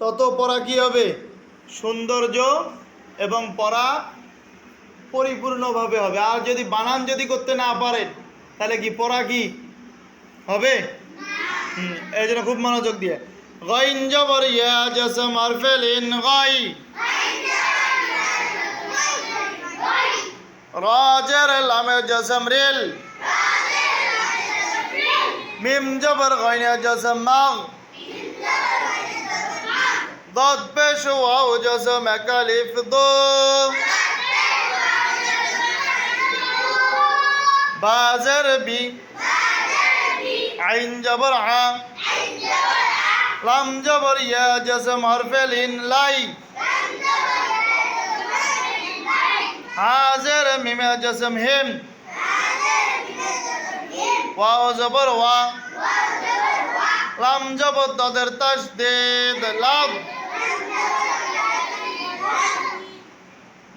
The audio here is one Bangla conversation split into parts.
তত পড়া কি হবে? সৌন্দর্য এবং পড়া পরিপূর্ণভাবে হবে। আর যদি বানান যদি করতে না পারেন তাহলে কি পড়া কি হবে? এই জন্য খুব মনোযোগ দিয়ে। গাইন জবর ইয়া জসম আরফেল ইন গাই। রাজের লামে জসম রেল। মিম জবর গাইন জসম মাগ। ضاد پیش و اوجز مکالیف دو بازر بی عین جبر ع لام جبر یا جسم حرف لین لائی حاضر میم جسم هم واو زبر وا لام جبر تدر تشدید لام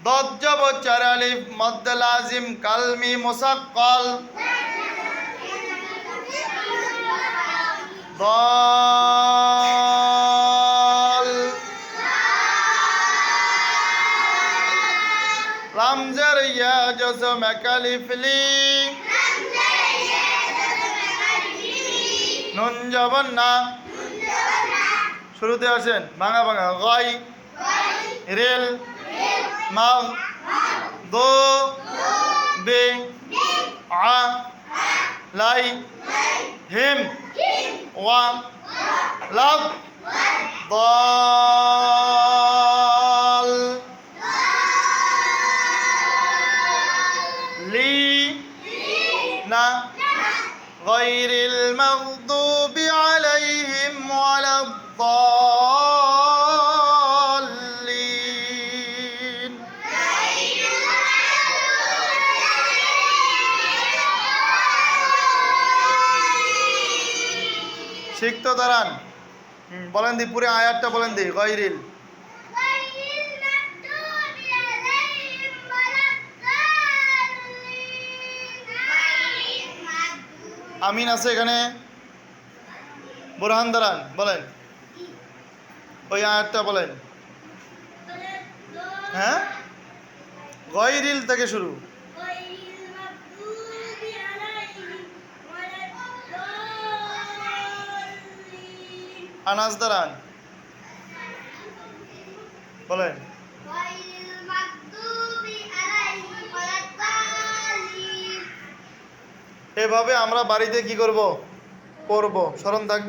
দজ্জবচর আলিফ মদ্দলাজিম কালমি মুসাক্কল। বল রামজার ইয়া জসম একালিফলি নুন যাবন না শুরুতে আসেন ভাঙা ভাঙা গয়। রেল। مغ ضو ب ع لي هم و لض ضال لي ن غير المغضوب শিখতো দাঁড়ান। বলেন দি পুরে আয়াতটা বলেন দি গৈরিল আমিন আছে এখানে? বুরহান দাঁড়ান বলেন। ওই আয়াতটা বলেন। হ্যাঁ? গৈরিল থেকে শুরু। আনাস দাঁড়ান বলেন। এভাবে আমরা বাড়িতে কি করব? করব। স্মরণ থাকবে?